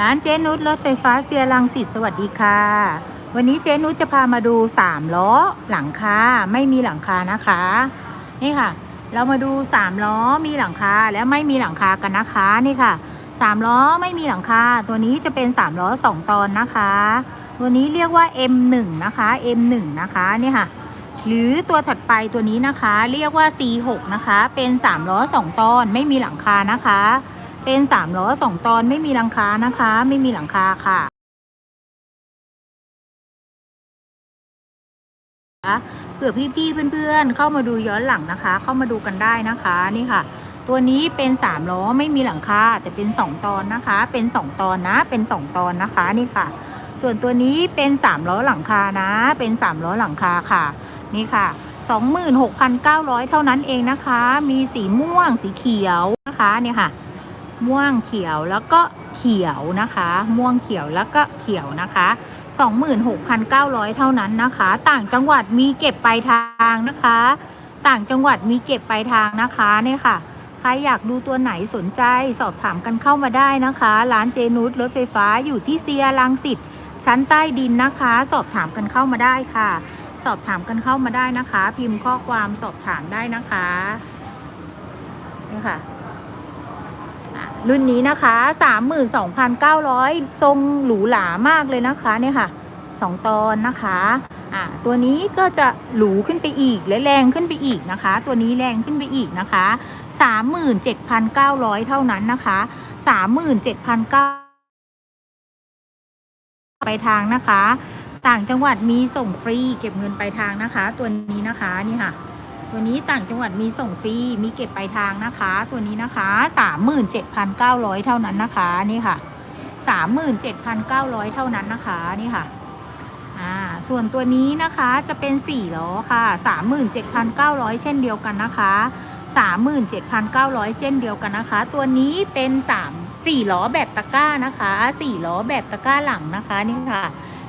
ร้านเจนุชรถไฟฟ้าเซียรังสิตสวัสดีค่ะ วันนี้เจนุชจะพามาดู3ล้อหลังคาไม่มีหลังคานะคะ นี่ค่ะ เรามาดู3ล้อมีหลังคาและไม่มีหลังคากันนะคะนี่ค่ะ3ล้อไม่มีหลังคาตัวนี้จะเป็น3ล้อ2ตอนนะคะ ตัวนี้เรียกว่า M1 นะคะ M1 นะคะนี่ค่ะ หรือตัวถัดไปตัวนี้นะคะ เรียกว่า C6 นะคะ เป็น3ล้อ2ตอนไม่มีหลังคานะคะ เป็นสามล้อสองตอนไม่มีหลังคานะคะ ไม่มีหลังคาค่ะ เผื่อพี่ๆเพื่อนๆ เข้ามาดูย้อนหลังนะคะ เข้ามาดูกันได้นะคะนี่ค่ะ ตัวนี้เป็นสามล้อไม่มีหลังคาแต่เป็นสองตอนนะคะ เป็นสองตอนนะ เป็นสองตอนนะคะนี่ค่ะ ส่วนตัวนี้เป็นสามล้อหลังคานะ เป็นสามล้อหลังคาค่ะ นี่ค่ะ26,900 เท่านั้นเองนะคะ มีสีม่วงสีเขียวนะคะเนี่ยค่ะ ม่วงเขียวแล้วก็เขียวนะคะ ม่วงเขียวแล้วก็เขียวนะคะ 26,900 เท่านั้นนะคะ ต่างจังหวัดมีเก็บปลายทางนะคะ ต่างจังหวัดมีเก็บปลายทางนะคะเนี่ยค่ะ ใครอยากดูตัวไหนสนใจสอบถามกันเข้ามาได้นะคะ ร้านเจนุสรถไฟฟ้าอยู่ที่เซียรังสิตชั้นใต้ดินนะคะ สอบถามกันเข้ามาได้ค่ะ สอบถามกันเข้ามาได้นะคะ พิมพ์ข้อความสอบถามได้นะคะนี่ค่ะ รุ่นนี้นะคะ 32,900 ทรงหรูหรามากเลยนะคะเนี่ยค่ะสองตอนนะคะอ่าตัวนี้ก็จะหรูขึ้นไปอีกและแรงขึ้นไปอีกนะคะ ตัวนี้แรงขึ้นไปอีกนะคะ 37,900 เท่านั้นนะคะ 37,900ไปทางนะคะ ต่างจังหวัดมีส่งฟรีเก็บเงินไปลายทางนะคะ ตัวนี้นะคะนี่ค่ะ ตัวนี้ต่างจังหวัดมีส่งฟรี มีเก็บปลายทางนะคะ ตัวนี้นะคะ37,900 เท่านั้นนะคะ นี่ค่ะ 37,900 เท่านั้นนะคะ นี่ค่ะ อ่า ส่วนตัวนี้นะคะจะเป็น4ล้อค่ะ 37,900 เช่นเดียวกันนะคะ 37,900 เช่นเดียวกันนะคะ ตัวนี้เป็น 3 4ล้อแบบตะกร้านะคะ4ล้อแบบตะกร้าหลังนะคะ นี่ค่ะ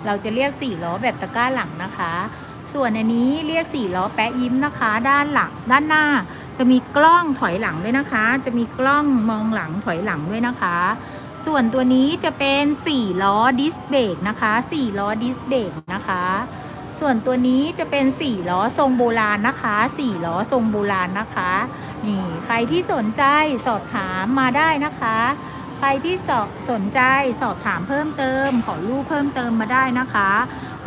เราจะเรียก4ล้อแบบตะกร้าหลังนะคะ ส่วนอันนี้เรียกสี่ล้อแปะยิ้มนะคะ ด้านหลังด้านหน้า จะมีกล้องถอยหลังด้วยนะคะ จะมีกล้องมองหลังถอยหลังด้วยนะคะ ส่วนตัวนี้จะเป็นสี่ล้อดิสเบรกนะคะสี่ล้อดิสเบรกนะคะ ส่วนตัวนี้จะเป็นสี่ล้อทรงโบราณนะคะสี่ล้อทรงโบราณนะคะนี่ใครที่สนใจสอบถามมาได้นะคะใครที่สอบสนใจสอบถามเพิ่มเติม ขอรูปเพิ่มเติมมาได้นะคะ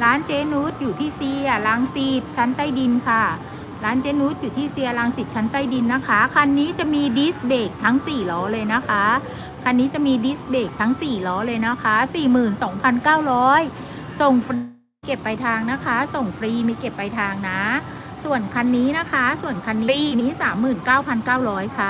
ร้านเจนุสอยู่ที่เซียรังสิตชั้นใต้ดินค่ะ ร้านเจนุสอยู่ที่เซียรังสิตชั้นใต้ดินนะคะ คันนี้จะมีดิสเบรกทั้ง4ล้อเลยนะคะ คันนี้จะมีดิสเบรกทั้ง4ล้อเลยนะคะ 42,900 ส่งฟรีเก็บไปลายทางนะคะ ส่งฟรีมีเก็บไปลายทางนะ ส่วนคันนี้นะคะ ส่วนคันนี้นี้39,900 ค่ะ